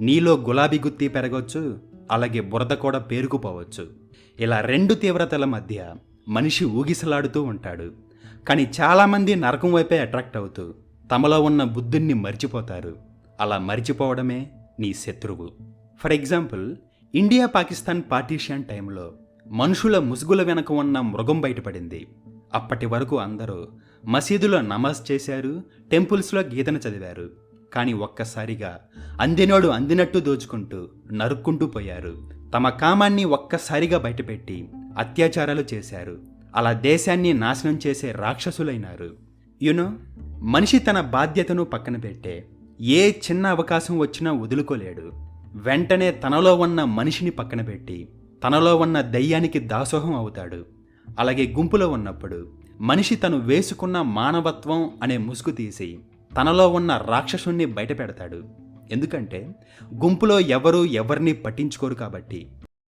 నీలో గులాబీ గుత్తి పెరగవచ్చు అలాగే బురద కూడా పేరుకుపోవచ్చు. ఇలా రెండు తీవ్రతల మధ్య మనిషి ఊగిసలాడుతూ ఉంటాడు. కానీ చాలామంది నరకం వైపే అట్రాక్ట్ అవుతూ తమలో ఉన్న బుద్ధుణ్ణి మర్చిపోతారు. అలా మర్చిపోవడమే నీ శత్రువు. For example India Pakistan partition టైంలో మనుషుల ముసుగుల వెనక ఉన్న మృగం బయటపడింది. అప్పటి వరకు అందరూ మసీదులో నమాజ్ చేశారు టెంపుల్స్లో గీతను చదివారు. కానీ ఒక్కసారిగా అందినోడు అందినట్టు దోచుకుంటూ నరుక్కుంటూ పోయారు. తమ కామాన్ని ఒక్కసారిగా బయటపెట్టి అత్యాచారాలు చేశారు. అలా దేశాన్ని నాశనం చేసే రాక్షసులైనారు. యునో మనిషి తన బాధ్యతను పక్కన పెట్టే ఏ చిన్న అవకాశం వచ్చినా వదులుకోలేడు. వెంటనే తనలో ఉన్న మనిషిని పక్కన పెట్టి తనలో ఉన్న దయ్యానికి దాసోహం అవుతాడు. అలాగే గుంపులో ఉన్నప్పుడు మనిషి తను వేసుకున్న మానవత్వం అనే ముసుగు తీసి తనలో ఉన్న రాక్షసుణ్ణి బయటపెడతాడు ఎందుకంటే గుంపులో ఎవరు ఎవరిని పట్టించుకోరు కాబట్టి